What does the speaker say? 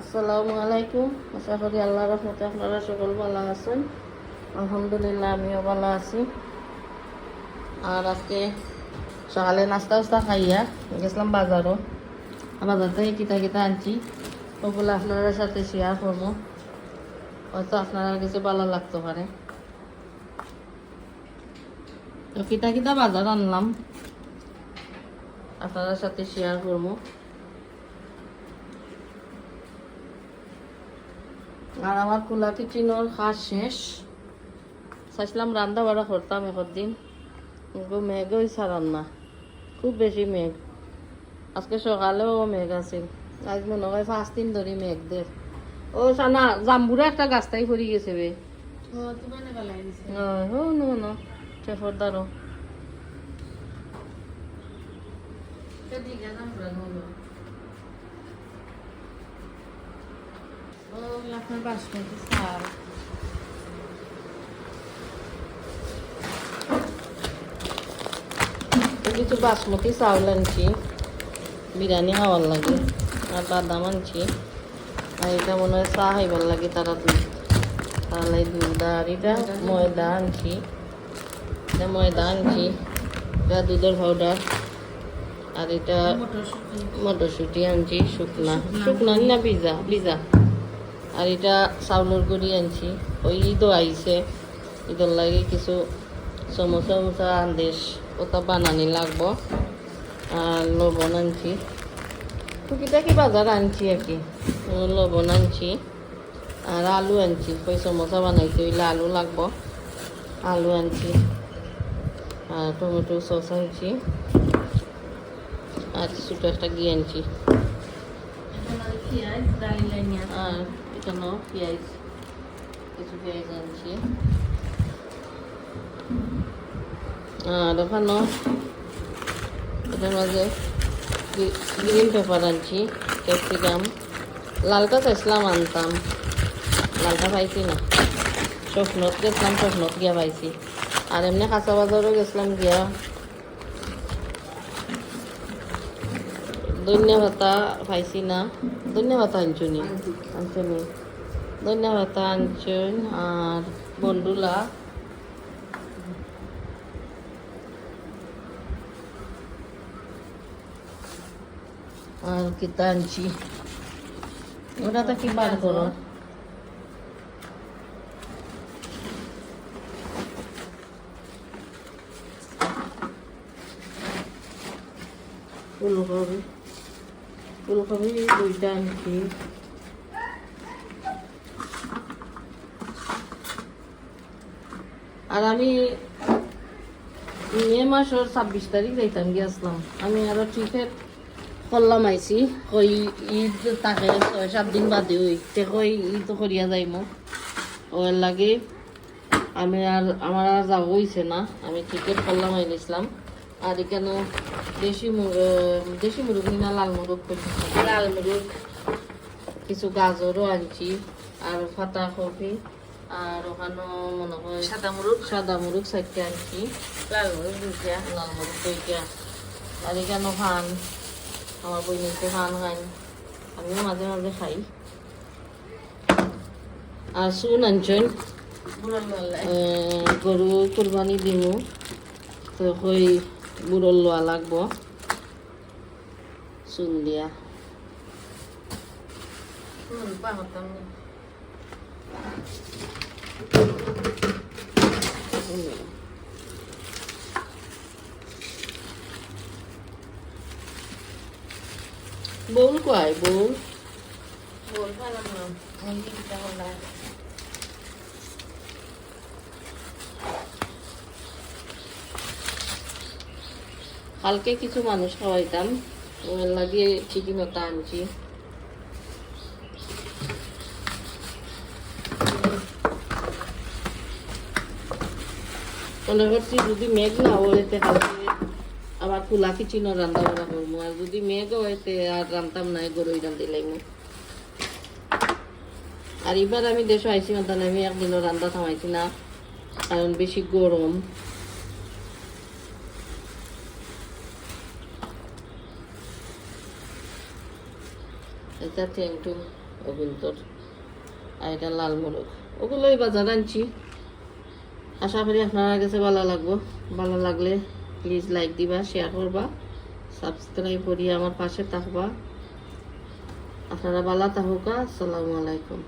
আসসালামু আলাইকুম আশা করি আল্লাহ রহমতে আপনারা সকল ভালো আছেন। আলহামদুলিল্লাহ, আমিও ভালো আছি। আর আজকে সকালে নাস্তা উস্তা খাইয়া গেছিলাম বাজারও। বাজার থেকে কিতা কিতা আনছি, ওগুলো আপনাদের সাথে শেয়ার করব। হয়তো আপনারা কাছে ভালো লাগতে পারে। তো কিতা কিতা বাজার আনলাম, আপনাদের সাথে শেয়ার করব। আর আমার কুলা কিচেনের কাজ শেষ। চাইছিলাম রান্না বাড়া করতাম এখন দিন কিন্তু মেঘই ছাড়ান না খুব বেশি মেঘ। আজকে সকালেও মেঘ আছিল। আজ মনে হয় পাঁচ দিন ধরে মেঘ দের ও সানা জাম্বুরা একটা গাছটাই পড়ে গেছে বে। ও নো নো। আপনার বাসমতি চাল কিছু বাসমতি চাউল আনছি বিরিয়ানি খাওয়ার লাগে আর বাদাম আনছি আর এটা মনে হয় চা খাইবার লাগে তারা দুধ তাহলে দুধ আর এটা ময়দা আনছি এটা ময়দা আনছি এটা দুধের পাউডার আর এটা মটরশুঁটি আনছি শুকনা শুকনা না ভিজা ভিজা আর এটা চাউলের গুড়ি আনছি। ওই ঈদও আইছে। ঈদের লাগে কিছু সমোসা উমোসা আন্দেশ, ওটা বানানি লাগবো। আর লবণ আনছি। টুকিটা কি বাজার আনছি আর কি। লবণ আনছি। আর আলু আনছি। ওই সমোসা বানাইছি ওইলে আলু লাগবো। আলু আনছি। আর টমেটো সস আনছি। আর ছোটো একটা ঘি আনছি। আর এখানেও পেঁয়াজ কিছু পেঁয়াজ আনছি আর ওখানেও এটার মাঝে গ্রিন পেপার আনছি ক্যাপসিকাম লালটা চাইছিলাম আনতাম লালটা পাইছি না স্বপ্নত গেছিলাম স্বপ্নত গিয়া পাইছি আর এমনি কাঁচা বাজারও গেছিলাম গিয়া ধনিয়া পাতা পাইছি না ধনিয়া পাতা আনছুনি আনছুনি ধনিয়া পাতা আনছুন আর বন্ডুলা আর কিতা আনছি ওটা তো কি বার করো ফুলকপি ফুলকপি দুইটা আনছি আর আমি মে মাসের ছাব্বিশ তারিখ যাইতাম গিয়েছিলাম আমি আরও টিকেট করলাম আইছি, কই ঈদ তাকে ছয়, সাত দিন বাদে ওই তে কই ঈদ করিয়া যাইমো। ওর লাগে আমি আর, আমার আর যাব হইছে না। আমি টিকিট করলাম আইনিছিলাম আর এখানে দেশি দেশি মুরগ না লাল মুরগ লাল মুরগ। কিছু গাজরও আনছি আর ফাটা কফি আর ওখানে মনে হয় সাদা মুরগ। সাদা মুরগ সাইডকে আনছি। লাল মুরগ দুইটা। লাল মুরগ দুইটা। আর এখানে ফান আমার বই নিতে ফান খাই। আমিও মাঝে মাঝে খাই। আর শুন আনছেন গরু কুরবানি দিমু। তো কই বুড়োর লোয়া লাগবো। চুন দিয়া। বউল কয় বউল? বউল পালাম না। কালকে কিছু মানুষ খাওয়াইতাম। লাগিয়ে চিকেন ওটা আনছি। মনে করছি যদি মেঘ না হইতে কালকে আবার কুলা কিচিনো রান্না বান্না করব। আর যদি মেঘ হইতে আর রান্তাম নাই, গরুই রান্ধি লাগবো আর এবার আমি দেশে আইসি মাতান আমি একদিনও রান্না থামাইছি না, কারণ বেশি গরম। এটা ঠেংটু ওগুলো তোর আর এটা লাল মোরগ ওগুলোই বাজার আনছি। আশা করি আপনার কাছে ভালো লাগবো। ভালো লাগলে প্লিজ লাইক দিবা শেয়ার করবা সাবস্ক্রাইব করিয়া আমার পাশে থাকবা। আপনারা ভালো থাকুকা, আসসালামু আলাইকুম।